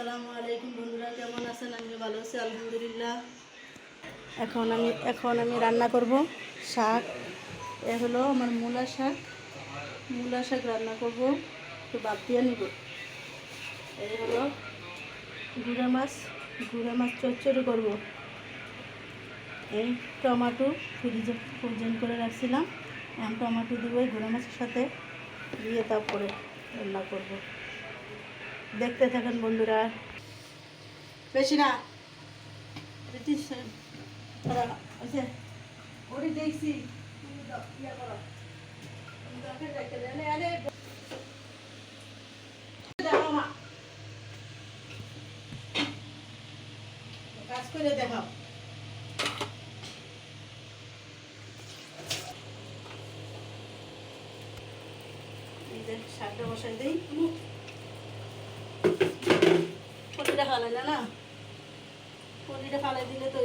আসসালামু আলাইকুম বন্ধুরা, কেমন আছেন? আমি ভালো আছি, আলহামদুলিল্লাহ। এখন আমি এখন আমি রান্না করব শাক। এ হলো আমার মূলা শাক। মূলা শাক রান্না করব, একটু বাদ দিয়ে নিব। এই হলো গুঁড়া মাছ গুঁড়া মাছ চচ্চড়ি করব। এই টমাটো ফ্রিজে ফ্রোজেন করে রাখছিলাম। এখন টমাটো দিব এই গুঁড়া মাছের সাথে, দিয়ে তারপরে রান্না করব। দেখতে থাকেন বন্ধুরা। বেশি না। দেখছি। কাজ করে দেখাও। শাকটা বসাই দিই। পনিরটা ফালাই না? পনিরটা ফালাই দিলে তো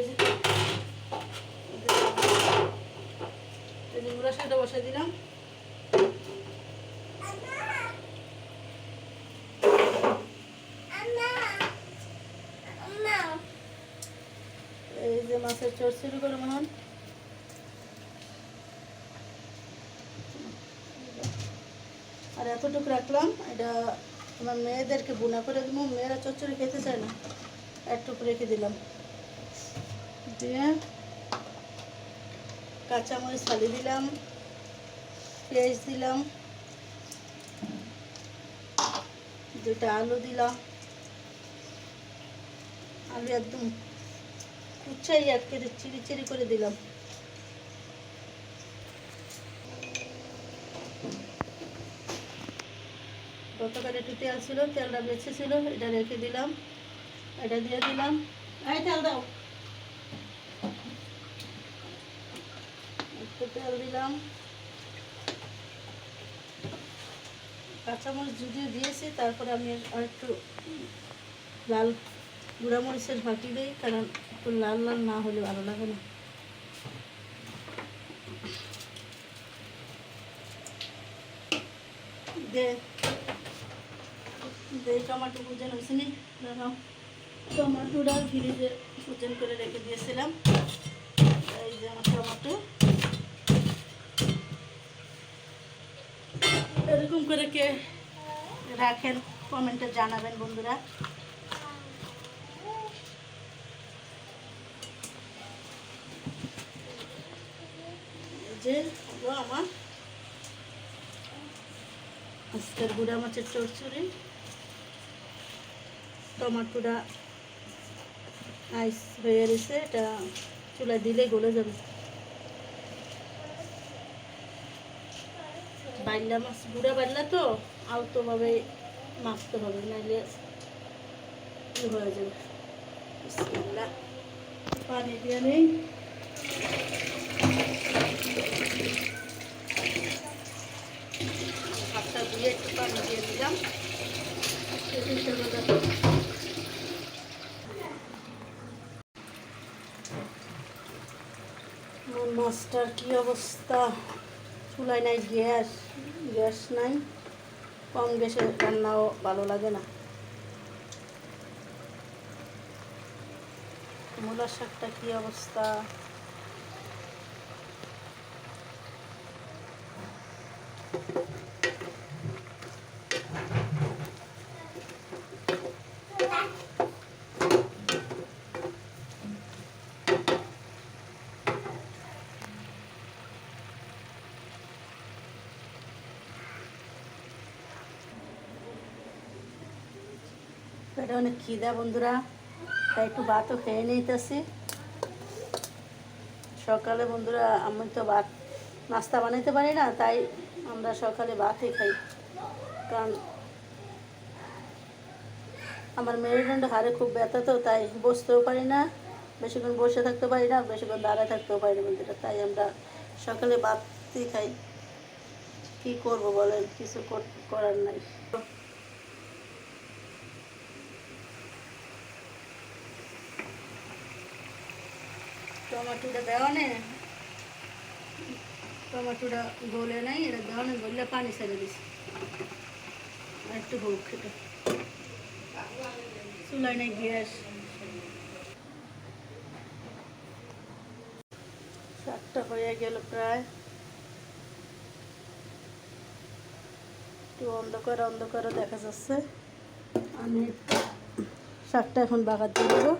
গুঁড়া শাকটা বসাই দিলাম। এই যে মাছের চোর শুরু করে মনে হয় আর এতটুকু রাখলাম, এটা আমার মেয়েদেরকে বুনা করে দেবো, মেয়েরা চচ্চড়ি খেতে চায় না। একটুকু রেখে দিলাম। দিয়ে কাঁচামরিচ ফালি দিলাম, পেঁয়াজ দিলাম দুটা আলু দিলাম। আলু একদম কুচাই এক কেটে চিড়ি চিড়ি করে দিলাম। গতকাল একটু তেল ছিল তেলটা বেঁচে ছিল এটা রেখে দিলাম এটা দিয়ে দিলাম। এই তেল দাও। একটু তেল দিলাম। কাঁচামরিচ যদিও দিয়েছি তারপরে আমি আর একটু লাল গুঁড়ামরিচের ফাঁকি দিই কারণ একটু লাল লাল না হলে ভালো লাগে না। দে। এই টমাটো ভুজেন হয়েছে নি টমাটোটা ফ্রিজে ভুজেন করে রেখে দিয়েছিলাম। এই যে আমার টমাটো। এরকম করে কে রাখেন কমেন্টে জানাবেন বন্ধুরা। যে আমার আজকের গুঁড়া মাছের চচ্চড়ি। টমাটোটা আইস হয়ে গেছে, এটা চুলা দিলে গলে যাবে। বাইলা মাছ, গুঁড়া বাইলা তো, আলতোভাবে মাখতে হবে, নাইলে হয়ে যাবে। পানি দিয়ে নেই। ভাতটা দিয়ে একটু পানি দিয়ে দিলাম। আমার মাছটার কি অবস্থা? চুলাই নাই, গ্যাস গ্যাস নাই। কম গ্যাসে রান্নাও ভালো লাগে না। মূলার শাকটা কি অবস্থা? এটা অনেক খিদা, বন্ধুরা। তাই একটু ভাতও খেয়ে নিতেছি। সকালে, বন্ধুরা, আমি তো ভাত, নাস্তা বানাইতে পারি না, তাই আমরা সকালে ভাতই খাই। কারণ আমার মেরুদণ্ড হাড়ে খুব ব্যথা তো, তাই বসতেও পারি না। বেশিক্ষণ বসে থাকতে পারি না, বেশিক্ষণ দাঁড়ায় থাকতেও পারি না, বন্ধুরা। তাই আমরা সকালে ভাতই খাই। কি করব বলেন, কিছু কর- করার নাই। টমাটোটা দেওয়া নেই টমাটোটা গলে নাই এটা দেওয়া নেই গলে পানি ছেড়ে দিছি একটু হোক এটা চুলায় নেই গ্যাস শাকটা হয়ে গেল প্রায় একটু অন্ধকার অন্ধকারও দেখা যাচ্ছে আমি শাকটা এখন দিয়ে দেবো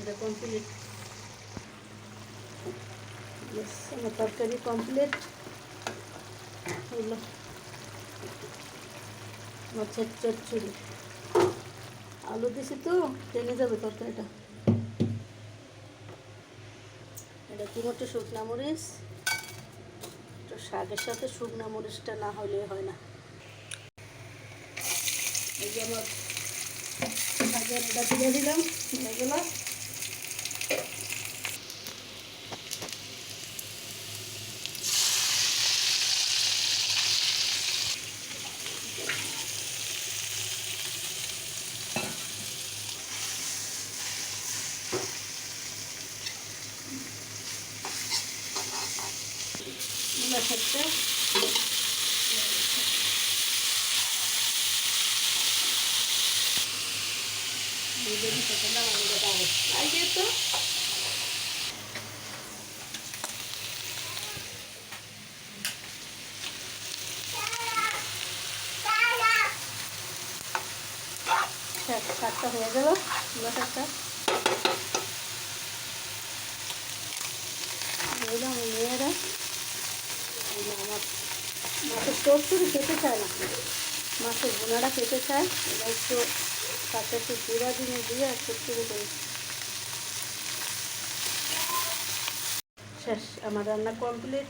এটা কমপ্লিট আমার তরকারি কমপ্লিট হলো মাছের চচ্চড়ি। আলু দিছি তো টেনে যাবে তরকারিটা। এটা কুমোটো শুকনা মরিচ? তো শাকের সাথে শুকনা মরিচটা না হলে হয় না। এই যে আমার শাকের এটা দিয়ে দিলাম মূলা শাকটা আগে তো শাকটা হয়ে গেল শাকটা এগুলো আমার মেয়েরা এই যে আমার মাছের চচ্চড়ি খেতে চায় না। মাছের বোনারা খেতে চায়, এবার একটু তাতে একটু জিরা দিনে দিয়ে চচ্চড়ি করি শেষ, আমার রান্না কমপ্লিট।